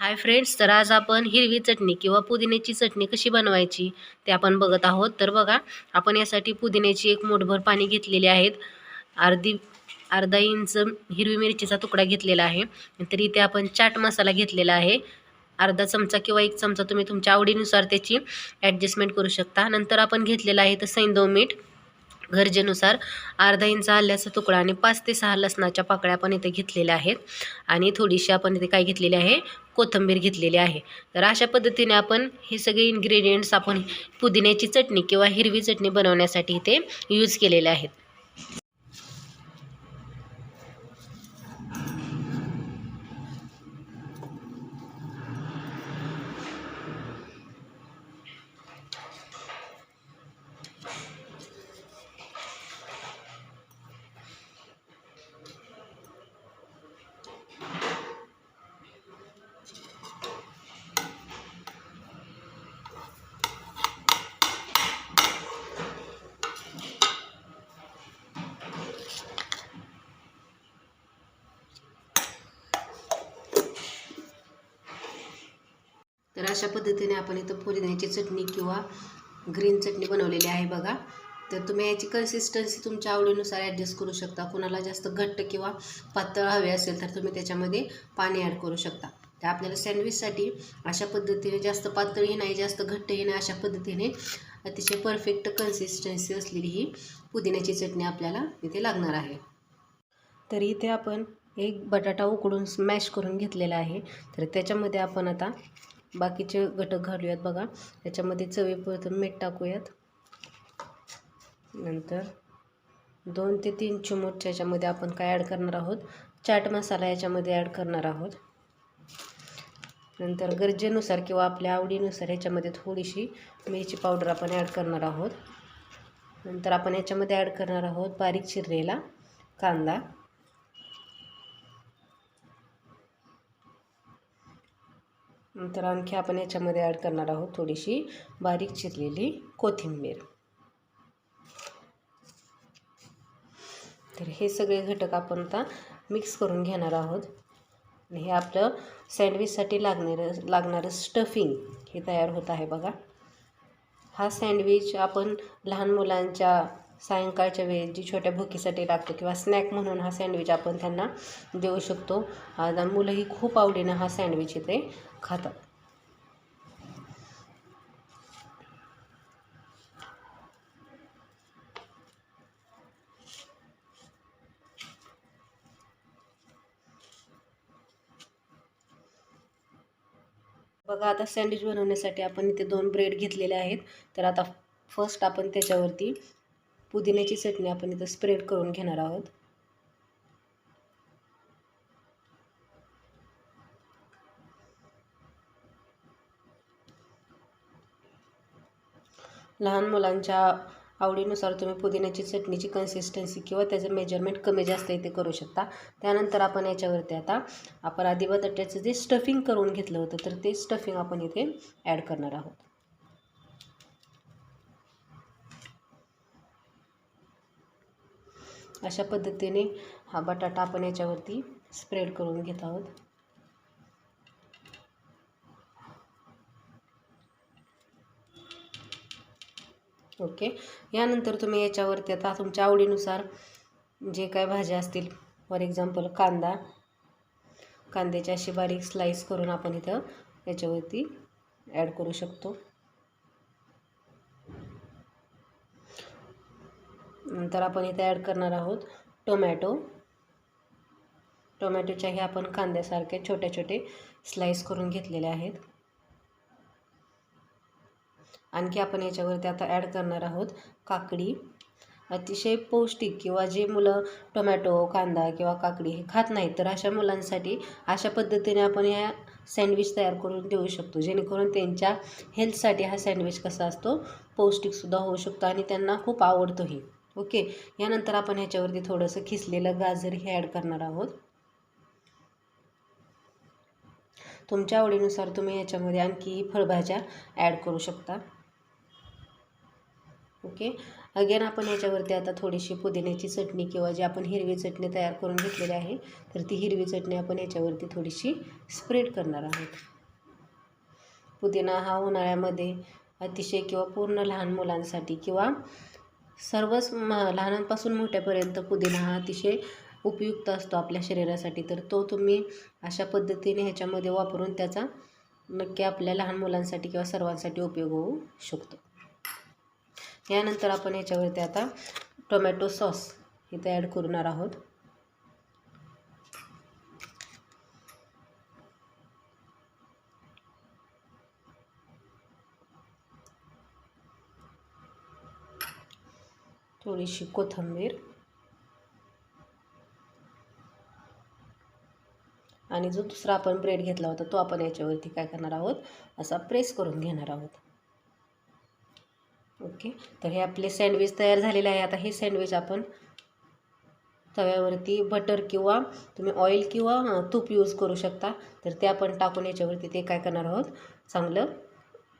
Hi friends तर आज आपण हिरवी चटणी किंवा पुदिन्याची चटणी कशी बनवायची ते आपण बघत आहोत. तर बघा आपण यासाठी पुदिन्याची एक मोठभर पाणी घेतलेले आहेत. अर्धी अर्धा इंच हिरवी मिरचीचा तुकडा घेतलेला आहे. तर इथे आपण चाट मसाला घेतलेला आहे. अर्धा चमचा किंवा एक चमचा तुम्ही तुमच्या आवडीनुसार त्याची ॲडजस्टमेंट करू शकता. नंतर आपण घेतलेला आहे तर सैंदव मीठ. गरजेनुसार अर्धा इंच आल्याचा तुकडा आणि पाच ते सहा लसणाच्या पाकळ्या आपण इथे घेतलेल्या आहेत. आणि थोडीशी आपण इथे काय घेतलेली आहे? कोथिंबीर घेतलेली आहे. तर अशा पद्धतीने आपण हे सगळे इन्ग्रेडियंट्स आपण पुदिन्याची चटणी किंवा हिरवी चटणी बनवण्यासाठी इथे यूज केलेले आहेत. अशा पद्धतीने आपण इथं पुदिन्याची चटणी किंवा ग्रीन चटणी बनवलेली आहे बघा. तर तुम्ही याची कन्सिस्टन्सी तुमच्या आवडीनुसार ॲडजस्ट करू शकता. कुणाला जास्त घट्ट किंवा पातळ हवे असेल तर तुम्ही त्याच्यामध्ये पाणी ॲड करू शकता. तर आपल्याला सँडविचसाठी अशा पद्धतीने जास्त पातळही नाही जास्त घट्टही नाही अशा पद्धतीने अतिशय परफेक्ट कन्सिस्टन्सी असलेली ही पुदिन्याची चटणी आपल्याला इथे लागणार आहे. तर इथे आपण एक बटाटा उकडून स्मॅश करून घेतलेला आहे. तर त्याच्यामध्ये आपण आता बाकीचे घटक घालूयात बघा. याच्यामध्ये चवीपुरतं मीठ टाकूयात. नंतर दोन ते तीन चिमूट याच्यामध्ये आपण काय ॲड करणार आहोत? चाट मसाला याच्यामध्ये ॲड करणार आहोत. नंतर गरजेनुसार किंवा आपल्या आवडीनुसार याच्यामध्ये थोडीशी मिरची पावडर आपण ॲड करणार आहोत. नंतर आपण याच्यामध्ये ॲड करणार आहोत बारीक चिरलेला कांदा. नंतर आणखी आपण याच्यामध्ये ॲड करणार आहोत थोडीशी बारीक चिरलेली कोथिंबीर. तर हे सगळे घटक आपण आता मिक्स करून घेणार आहोत. आणि हे आपलं सँडविचसाठी लागणारं लागणारं स्टफिंग हे तयार होत आहे बघा. हा सँडविच आपण लहान मुलांच्या सायंकाळच्या वेळेस जी छोट्या भुकीसाठी लागतो किंवा स्नॅक म्हणून हा सँडविच आपण त्यांना देऊ शकतो. मुलंही खूप आवडीनं हा सँडविच इथे खातात. बघा आता सँडविच बनवण्यासाठी आपण इथे दोन ब्रेड घेतलेले आहेत. तर आता फर्स्ट आपण त्याच्यावरती पुदिन्याची चटणी आपण इथं स्प्रेड करून घेणार आहोत. लहान मुलांच्या आवडीनुसार तुम्ही पुदिन्याची चटणीची कन्सिस्टन्सी किंवा त्याचं मेजरमेंट कमी जास्त इथे करू शकता. त्यानंतर आपण याच्यावरती आता आपण आधी बटाट्याचं जे स्टफिंग करून घेतलं होतं तर ते स्टफिंग आपण इथे ॲड करणार आहोत. अशा पद्धतीने हा बटाटा आपण याच्यावरती स्प्रेड करून घेत आहोत. ओके. यानंतर तुम्ही याच्यावरती आता तुमच्या आवडीनुसार जे काय भाज्या असतील फॉर एक्झाम्पल कांदा. कांद्याचे असे बारीक स्लाईस करून आपण इथं याच्यावरती ॲड करू शकतो. नंतर आपण इथे ॲड करणार आहोत टोमॅटो. टोमॅटोच्याही आपण कांद्यासारखे छोटे छोटे स्लाईस करून घेतलेले आहेत. आणखी आपण याच्यावरती आता ॲड करणार आहोत काकडी. अतिशय पौष्टिक किंवा जे मुलं टोमॅटो कांदा किंवा काकडी हे खात नाहीत तर अशा मुलांसाठी अशा पद्धतीने आपण या सँडविच तयार करून देऊ शकतो. जेणेकरून त्यांच्या हेल्थसाठी हा सँडविच कसा असतो पौष्टिकसुद्धा होऊ शकतो आणि त्यांना खूप आवडतोही. ओके यानंतर आपण ह्याच्यावरती थोडंसं खिसलेलं गाजर हे ॲड करणार आहोत. तुमच्या आवडीनुसार तुम्ही याच्यामध्ये आणखी फळभाज्या ॲड करू शकता. ओके. अगेन आपण याच्यावरती आता थोडीशी पुदिन्याची चटणी किंवा जी आपण हिरवी चटणी तयार करून घेतलेली आहे तर ती हिरवी चटणी आपण याच्यावरती थोडीशी स्प्रेड करणार आहोत. पुदिना हा उन्हाळ्यामध्ये अतिशय किंवा पूर्ण लहान मुलांसाठी किंवा सर्वच म लहानांपासून मोठ्यापर्यंत पुदिना हा अतिशय उपयुक्त असतो आपल्या शरीरासाठी तर तो तुम्ही अशा पद्धतीने ह्याच्यामध्ये वापरून त्याचा नक्की आपल्या लहान मुलांसाठी किंवा सर्वांसाठी उपयोग होऊ शकतो. यानंतर आपण याच्यावरती आता टोमॅटो सॉस इथे ॲड करणार आहोत. थोडीशी कोथिंबीर आणि जो दुसरा आपण ब्रेड घेतला होता तो आपण याच्यावरती काय करणार आहोत? असा प्रेस करून घेणार आहोत. ओके. तर हे आपले सँडविच तयार झालेले आहे. आता हे सँडविच आपण तव्यावरती बटर किंवा तुम्ही ऑइल किंवा तूप यूज करू शकता. तर ते आपण टाकून याच्यावरती ते काय करणार आहोत? चांगलं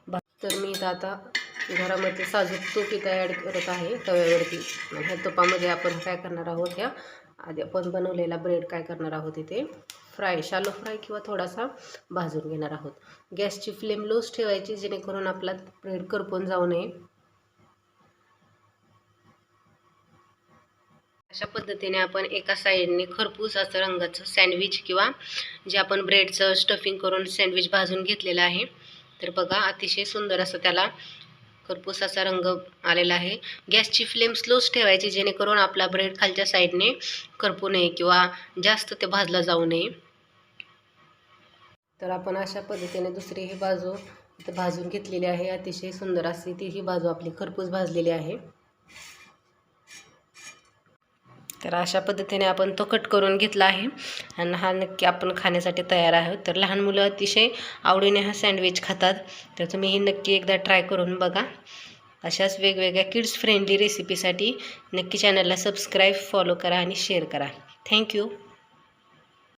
भा तर मी इथं आता घरामध्ये साजूक तूप इथं ॲड करत आहे तव्यावरती. ह्या तुपामध्ये आपण काय करणार आहोत ह्या? आधी आपण बनवलेला ब्रेड काय करणार आहोत इथे? फ्राय शालो फ्राय किंवा थोडासा भाजून घेणार आहोत. गॅसची फ्लेम लोच ठेवायची जेणेकरून आपला ब्रेड करपून जाऊ नये. अशा पद्धतीने आपण एका साईडने खरपूस असं रंगाचं सँडविच किंवा जे आपण ब्रेडचं स्टफिंग करून सँडविच भाजून घेतलेलं आहे. तर बघा अतिशय सुंदर असं त्याला खरपूस असा रंग आलेला आहे. गॅसची फ्लेम स्लोच ठेवायची जेणेकरून आपला ब्रेड खालच्या साईडने करपू नये किंवा जास्त ते भाजला जाऊ नये. तर आपण अशा पद्धतीने दुसरी ही बाजू भाजून घेतलेली आहे. अतिशय सुंदर अशी ती ही बाजू आपली खरपूस भाजलेली आहे. तर अशा पद्धतीने आपण तो कट करून घेतला आहे. आणि हा नक्की आपण खाण्यासाठी तयार आहोत. तर लहान मुलं अतिशय आवडीने हा सँडविच खातात. तर तुम्ही ही नक्की एकदा ट्राय करून बघा. अशाच वेगवेगळ्या किड्स फ्रेंडली रेसिपीसाठी नक्की चॅनलला सबस्क्राईब फॉलो करा आणि शेअर करा. थँक्यू